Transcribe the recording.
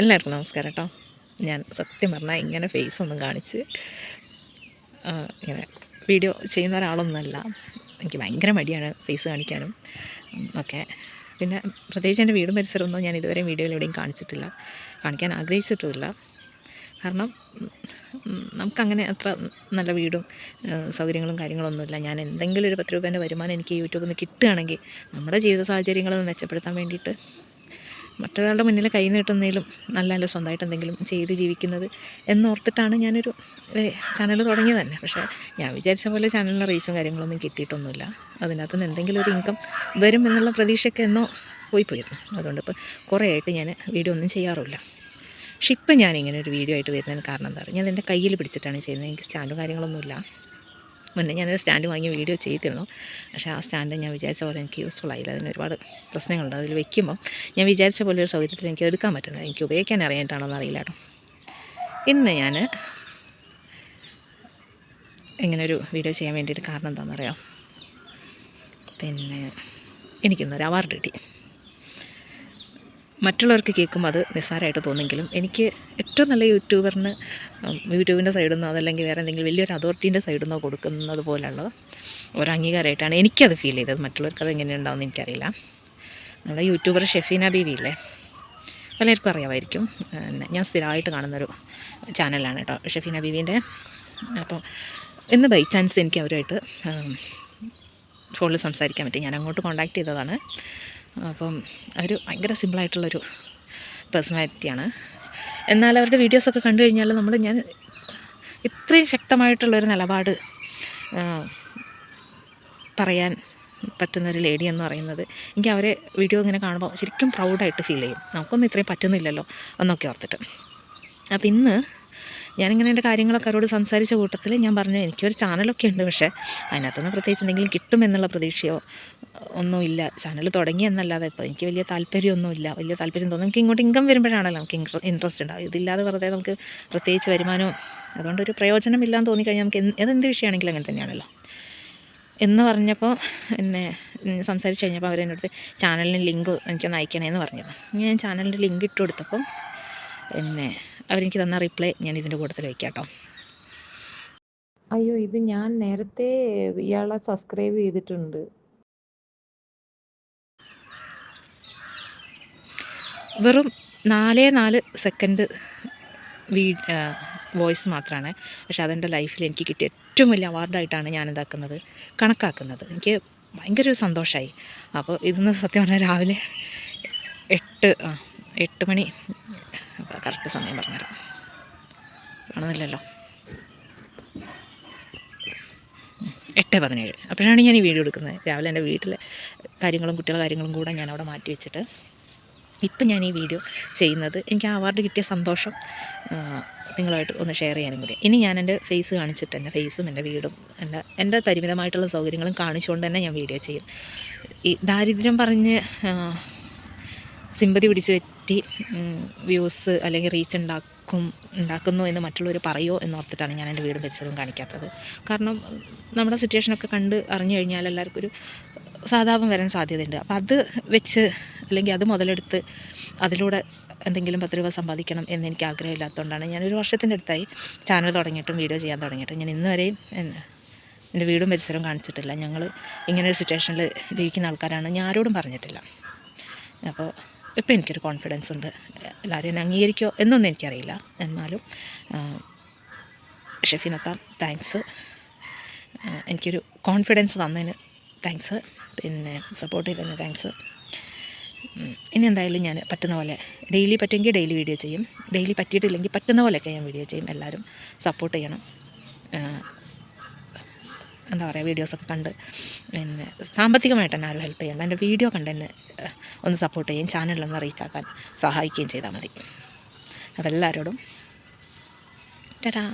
എല്ലാവർക്കും നമസ്കാരം കേട്ടോ ഞാൻ സത്യം പറഞ്ഞാൽ ഇങ്ങനെ ഫേസ് ഒന്നും കാണിച്ച് ഇങ്ങനെ വീഡിയോ ചെയ്യുന്ന ഒരാളൊന്നുമല്ല. എനിക്ക് ഭയങ്കര മടിയാണ് ഫേസ് കാണിക്കാനും. ഓക്കെ പിന്നെ പ്രത്യേകിച്ച് എന്റെ വീടും പരിസരമൊന്നും ഞാൻ ഇതുവരെ വീഡിയോയിൽ എവിടെയും കാണിച്ചിട്ടില്ല. കാണിക്കാൻ ആഗ്രഹിച്ചിട്ടുമില്ല. കാരണം നമുക്കങ്ങനെ അത്ര നല്ല വീടും സൗകര്യങ്ങളും കാര്യങ്ങളൊന്നുമില്ല. ഞാൻ എന്തെങ്കിലും ഒരു പത്ത് രൂപേന്റെ വരുമാനം എനിക്ക് യൂട്യൂബിൽ നിന്ന് കിട്ടുകയാണെങ്കിൽ നമ്മുടെ ജീവിത സാഹചര്യങ്ങളൊന്ന് മെച്ചപ്പെടുത്താൻ വേണ്ടിയിട്ട് മറ്റൊരാളുടെ മുന്നിൽ കൈ നീട്ടുന്നതിലും നല്ല നല്ല സ്വന്തമായിട്ട് എന്തെങ്കിലും ചെയ്ത് ജീവിക്കുന്നത് എന്നോർത്തിട്ടാണ് ഞാനൊരു ചാനൽ തുടങ്ങിയത് തന്നെ. പക്ഷേ ഞാൻ വിചാരിച്ച പോലെ ചാനലിന് റീച്ചും കാര്യങ്ങളൊന്നും കിട്ടിയിട്ടൊന്നുമില്ല. അതിനകത്ത് നിന്ന് എന്തെങ്കിലും ഒരു ഇൻകം വരും എന്നുള്ള പ്രതീക്ഷയൊക്കെ എന്നോ പോയി പോയിരുന്നു അതുകൊണ്ട് ഇപ്പോൾ കുറേ ആയിട്ട് ഞാൻ വീഡിയോ ഒന്നും ചെയ്യാറില്ല പക്ഷെ ഇപ്പം ഞാനിങ്ങനെ ഒരു വീഡിയോ ആയിട്ട് വരുന്നതിന് കാരണം എന്താ പറയുക ഞാൻ എന്റെ കയ്യിൽ പിടിച്ചിട്ടാണ് ചെയ്യുന്നത്. എനിക്ക് സ്റ്റാൻഡും കാര്യങ്ങളൊന്നുമില്ല. മുന്നേ ഞാനൊരു സ്റ്റാൻഡ് വാങ്ങി വീഡിയോ ചെയ്തിരുന്നു. പക്ഷേ ആ സ്റ്റാൻഡ് ഞാൻ വിചാരിച്ച പോലെ എനിക്ക് യൂസ്ഫുൾ ആയില്ല. അതിന് ഒരുപാട് പ്രശ്നങ്ങളുണ്ട്. അതിൽ വെക്കുമ്പോൾ ഞാൻ വിചാരിച്ച പോലെ ഒരു സൗകര്യത്തിൽ എനിക്ക് എടുക്കാൻ പറ്റുന്നത്. എനിക്ക് ഉപയോഗിക്കാൻ അറിയാനായിട്ടാണോ അറിയില്ല കേട്ടോ. ഇന്ന് ഞാൻ ഇങ്ങനൊരു വീഡിയോ ചെയ്യാൻ വേണ്ടിയിട്ട് കാരണം എന്താണെന്നറിയാം? പിന്നെ എനിക്കിന്നൊരു അവാർഡ് കിട്ടി. മറ്റുള്ളവർക്ക് കേൾക്കുമ്പോൾ അത് നിസ്സാരമായിട്ട് തോന്നെങ്കിലും എനിക്ക് ഏറ്റവും നല്ല യൂട്യൂബറിന് യൂട്യൂബിന്റെ സൈഡിൽ നിന്നോ അതല്ലെങ്കിൽ വേറെ എന്തെങ്കിലും വലിയൊരു അതോറിറ്റീന്റെ സൈഡിൽ നിന്നോ കൊടുക്കുന്നത് പോലുള്ള ഒരു അംഗീകാരമായിട്ടാണ് എനിക്കത് ഫീൽ ചെയ്തത്. മറ്റുള്ളവർക്ക് അത് എങ്ങനെയുണ്ടാവുമെന്ന് എനിക്കറിയില്ല. നമ്മുടെ യൂട്യൂബർ ഷെഫീന ബീവി ഇല്ലേ? പലർക്കും അറിയാമായിരിക്കും. ഞാൻ സ്ഥിരമായിട്ട് കാണുന്നൊരു ചാനലാണ് കേട്ടോ ഷെഫീന ബീവീന്റെ. അപ്പോൾ ഇന്ന് ബൈ ചാൻസ് എനിക്ക് അവരുമായിട്ട് ഫോണിൽ സംസാരിക്കാൻ പറ്റി. ഞാൻ അങ്ങോട്ട് കോൺടാക്ട് ചെയ്തതാണ്. അപ്പം അവർ ഭയങ്കര സിമ്പിളായിട്ടുള്ളൊരു പേഴ്സണാലിറ്റിയാണ്. എന്നാൽ അവരുടെ വീഡിയോസൊക്കെ കണ്ടു കഴിഞ്ഞാൽ നമ്മൾ ഞാൻ ഇത്രയും ശക്തമായിട്ടുള്ളൊരു നിലപാട് പറയാൻ പറ്റുന്നൊരു ലേഡി എന്ന് പറയുന്നത് എനിക്ക് അവരെ വീഡിയോ ഇങ്ങനെ കാണുമ്പോൾ ശരിക്കും പ്രൗഡായിട്ട് ഫീൽ ചെയ്യും. നമുക്കൊന്നും ഇത്രയും പറ്റുന്നില്ലല്ലോ എന്നൊക്കെ ഓർത്തിട്ട്. അപ്പം ഇന്ന് ഞാനിങ്ങനെ എന്റെ കാര്യങ്ങളൊക്കെ അവരോട് സംസാരിച്ച കൂട്ടത്തിൽ ഞാൻ പറഞ്ഞു എനിക്കൊരു ചാനലൊക്കെ ഉണ്ട് പക്ഷേ അതിനകത്തുനിന്ന് പ്രത്യേകിച്ച് എന്തെങ്കിലും കിട്ടുമെന്നുള്ള പ്രതീക്ഷയോ ഒന്നും ഇല്ല ചാനൽ തുടങ്ങി എന്നല്ലാതെ ഇപ്പോൾ എനിക്ക് വലിയ താല്പര്യമൊന്നുമില്ല. വലിയ താല്പര്യം തോന്നും നമുക്ക് ഇങ്ങോട്ട് ഇൻകം വരുമ്പോഴാണല്ലോ നമുക്ക് ഇൻട്രസ്റ്റ് ഉണ്ടാവും ഇതില്ലാതെ വെറുതെ നമുക്ക് പ്രത്യേകിച്ച് വരുമാനവും അതുകൊണ്ട് ഒരു പ്രയോജനമില്ലാന്ന് തോന്നിക്കഴിഞ്ഞാൽ നമുക്ക് എന്ത് വിഷയമാണെങ്കിലും അങ്ങനെ തന്നെയാണല്ലോ. എന്ന് പറഞ്ഞപ്പോൾ എന്നെ സംസാരിച്ച് കഴിഞ്ഞപ്പോൾ അവരെന്റെ അടുത്ത് ചാനലിന് ലിങ്ക് എനിക്കൊന്ന് അയക്കണേന്ന് പറഞ്ഞത്. ഞാൻ ചാനലിന്റെ ലിങ്ക് ഇട്ട് കൊടുത്തപ്പം എന്നെ അവരെനിക്ക് തന്ന റിപ്ലൈ ഞാൻ ഇതിന്റെ കൂട്ടത്തിൽ വയ്ക്കാം കേട്ടോ അയ്യോ ഇത് ഞാൻ നേരത്തെ ഇയാളെ സബ്സ്ക്രൈബ് ചെയ്തിട്ടുണ്ട്. വെറും നാലേ നാല് സെക്കൻഡ് വീ വോയിസ് മാത്രമാണ് പക്ഷെ അതെന്റെ ലൈഫിൽ എനിക്ക് കിട്ടിയ ഏറ്റവും വലിയ അവാർഡായിട്ടാണ് ഞാൻ ഇതാക്കുന്നത് കണക്കാക്കുന്നത്. എനിക്ക് ഭയങ്കര ഒരു സന്തോഷമായി അപ്പോൾ ഇതെന്ന് സത്യം പറഞ്ഞാൽ രാവിലെ എട്ട് ആ എട്ട് മണി കറക്റ്റ് സമയം പറഞ്ഞുതരാം. കാണുന്നില്ലല്ലോ? എട്ട് പതിനേഴ്. അപ്പോഴാണ് ഞാൻ ഈ വീഡിയോ എടുക്കുന്നത്. രാവിലെ എന്റെ വീട്ടിലെ കാര്യങ്ങളും കുട്ടികളുടെ കാര്യങ്ങളും കൂടെ ഞാൻ അവിടെ മാറ്റി വെച്ചിട്ട് ഇപ്പം ഞാൻ ഈ വീഡിയോ ചെയ്യുന്നത് എനിക്ക് ആ അവാർഡ് കിട്ടിയ സന്തോഷം നിങ്ങളുമായിട്ട് ഒന്ന് ഷെയർ ചെയ്യാനും കൂടി. ഇനി ഞാൻ എന്റെ ഫേസ് കാണിച്ചിട്ട് എന്റെ ഫേസും എന്റെ വീടും എന്റെ എന്റെ പരിമിതമായിട്ടുള്ള സൗകര്യങ്ങളും കാണിച്ചുകൊണ്ട് തന്നെ ഞാൻ വീഡിയോ ചെയ്യും. ഈ ദാരിദ്ര്യം പറഞ്ഞ് സിമ്പതി പിടിച്ച് പറ്റി വ്യൂസ് അല്ലെങ്കിൽ റീച്ച് ഉണ്ടാക്കും ഉണ്ടാക്കുന്നു എന്ന് മറ്റുള്ളവർ പറയുമോ എന്നോർത്തിട്ടാണ് ഞാൻ എന്റെ വീടും പരിസരവും കാണിക്കാത്തത്. കാരണം നമ്മുടെ സിറ്റുവേഷനൊക്കെ കണ്ട് അറിഞ്ഞു കഴിഞ്ഞാൽ എല്ലാവർക്കും ഒരു സാധാപം വരാൻ സാധ്യതയുണ്ട്. അപ്പം അത് വെച്ച് അല്ലെങ്കിൽ അത് മുതലെടുത്ത് അതിലൂടെ എന്തെങ്കിലും പത്ത് രൂപ സമ്പാദിക്കണം എന്ന് എനിക്ക് ആഗ്രഹമില്ലാത്തതുകൊണ്ടാണ് ഞാനൊരു വർഷത്തിന്റെ അടുത്തായി ചാനൽ തുടങ്ങിയിട്ടും വീഡിയോ ചെയ്യാൻ തുടങ്ങിയിട്ടും. ഞാൻ ഇന്ന് വരെയും എന്റെ വീടും പരിസരവും കാണിച്ചിട്ടില്ല. ഞങ്ങൾ ഇങ്ങനൊരു സിറ്റുവേഷനിൽ ജീവിക്കുന്ന ആൾക്കാരാണ് ഞാൻ ആരോടും പറഞ്ഞിട്ടില്ല. അപ്പോൾ ഇപ്പോൾ എനിക്കൊരു കോൺഫിഡൻസ് ഉണ്ട്. എല്ലാവരും എന്നെ അംഗീകരിക്കോ എന്നൊന്നും എനിക്കറിയില്ല. എന്നാലും ഷെഫിനത്താൻ താങ്ക്സ് എനിക്കൊരു കോൺഫിഡൻസ് തന്നതിന് താങ്ക്സ് പിന്നെ സപ്പോർട്ട് ചെയ്തതിന് താങ്ക്സ് ഇനി എന്തായാലും ഞാൻ പറ്റുന്ന പോലെ ഡെയിലി പറ്റുമെങ്കിൽ ഡെയിലി വീഡിയോ ചെയ്യും. ഡെയിലി പറ്റിയിട്ടില്ലെങ്കിൽ പറ്റുന്ന പോലെയൊക്കെ ഞാൻ വീഡിയോ ചെയ്യും. എല്ലാവരും സപ്പോർട്ട് ചെയ്യണം. എന്താ പറയുക വീഡിയോസൊക്കെ കണ്ട് പിന്നെ സാമ്പത്തികമായിട്ട് എന്നെ ആരും ഹെൽപ്പ് ചെയ്യണ്ട എന്റെ വീഡിയോ കണ്ട് എന്നെ ഒന്ന് സപ്പോർട്ട് ചെയ്യും ചാനലിലൊന്ന് റീച്ച് ആക്കാൻ സഹായിക്കുകയും ചെയ്താൽ മതി. അപ്പോൾ എല്ലാവരോടും ടാറ്റാ